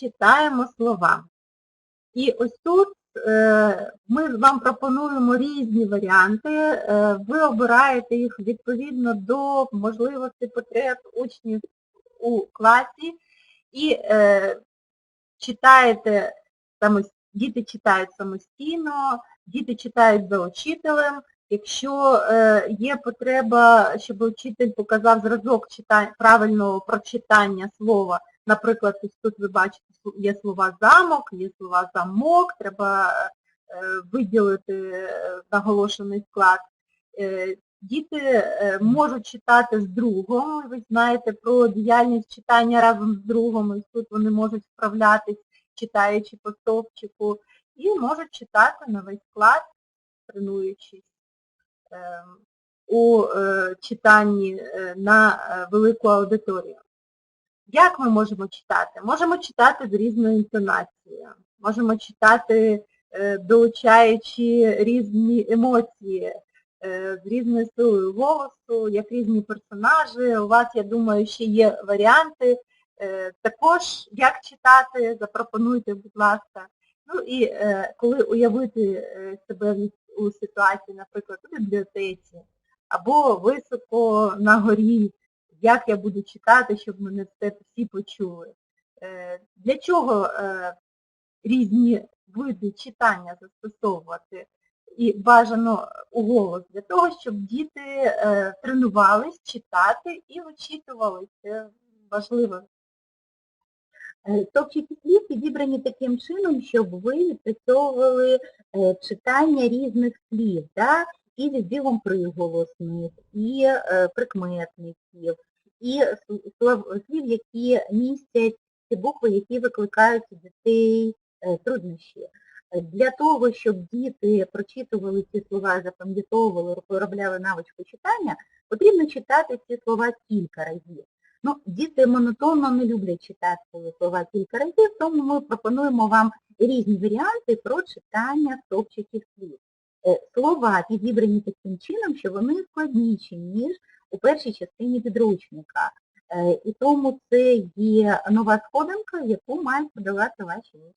читаємо слова. І ось тут е, ми вам пропонуємо різні варіанти. Е, Ви обираєте їх відповідно до можливостей потреб учнів у класі і е, читаєте діти читають самостійно, діти читають за учителем. Якщо є потреба, щоб учитель показав зразок правильного прочитання слова, наприклад, тут ви бачите, є слова замок, є слова замок, треба е, виділити е, наголошений склад. Е, Діти можуть читати з другом, ви знаєте про діяльність читання разом з другом, і тут вони можуть справлятись, читаючи по стовпчику, і можуть читати на весь склад, тренуючись е, у читанні на велику аудиторію. Як ми можемо читати? Можемо читати з різною інтонацією, можемо читати, е, долучаючи різні емоції, е, з різною силою голосу, як різні персонажі. У вас, я думаю, ще є варіанти. Е, Також як читати, запропонуйте, будь ласка. Ну і коли уявити себе у ситуації, наприклад, у бібліотеці або високо на горі, як я буду читати, щоб мене все всі почули. Е, Для чого е, різні види читання застосовувати і бажано у голос? Для того, щоб діти е, тренувались читати і вичитували. Це важливо. Е, Стовпчики слів підібрані таким чином, щоб ви відпрацьовували читання різних слів, да? і відбігом приголосних, і прикметників, і слів, які містять ті букви, які викликають у дітей е, труднощі. Для того, щоб діти прочитували ці слова, запам'ятовували, виробляли навичку читання, потрібно читати ці слова кілька разів. Ну, діти монотонно не люблять читати слова кілька разів, тому ми пропонуємо вам різні варіанти про читання стовпчиків слів. Е, Слова підібрані таким чином, що вони складніші, ніж у першій частині підручника. Е, І тому це є нова сходинка, яку мають подолати ваші учні.